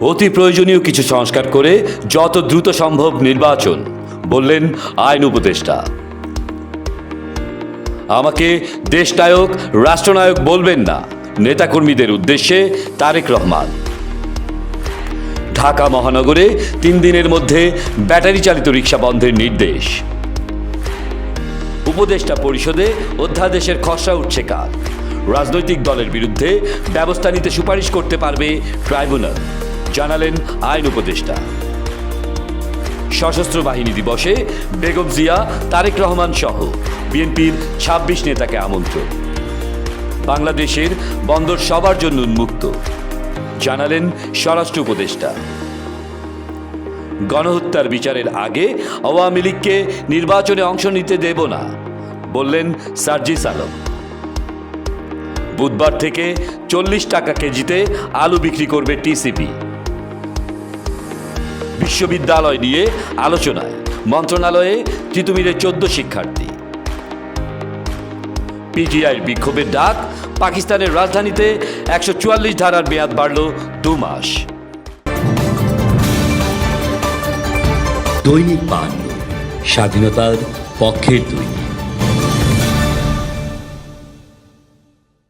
অতি প্রয়োজনীয় কিছু সংস্কার করে যত দ্রুত সম্ভব নির্বাচন, বললেন আইন উপদেষ্টা। আমাকে দেশনায়ক, রাষ্ট্রনায়ক বলবেন না, নেতাকর্মীদের উদ্দেশ্যে তারেক রহমান। ঢাকা মহানগরে তিন দিনের মধ্যে ব্যাটারি চালিত রিক্সা বন্ধের নির্দেশ। উপদেষ্টা পরিষদে অধ্যাদেশের খসড়া উঠছে কাল। রাজনৈতিক দলের বিরুদ্ধে ব্যবস্থা নিতে সুপারিশ করতে পারবে ট্রাইব্যুনাল। জানালেন আইন উপদেষ্টা। সশস্ত্র বাহিনী দিবসে বেগম জিয়া, তারেক রহমান সহ বিএনপির ২৬ নেতাকে আমন্ত্রণ। বাংলাদেশের বন্দর সবার জন্য উন্মুক্ত, জানালেন স্বরাষ্ট্র উপদেষ্টা। গণহত্যার বিচারের আগে আওয়ামী লীগকে নির্বাচনে অংশ নিতে দেব না, বললেন সার্জিস আলম। বুধবার থেকে চল্লিশ টাকা কেজিতে আলু বিক্রি করবে টিসিপি। বিশ্ববিদ্যালয় নিয়ে আলোচনায় মন্ত্রণালয়ে তিতুমিরের চোদ্দ শিক্ষার্থী। পিটিআইয়ের বিক্ষোভের ডাক পাকিস্তানের রাজধানীতে একশো চুয়াল্লিশ ধারার মেয়াদ বাড়ল দু মাস। দৈনিক পান স্বাধীনতার পক্ষের দৈনিক।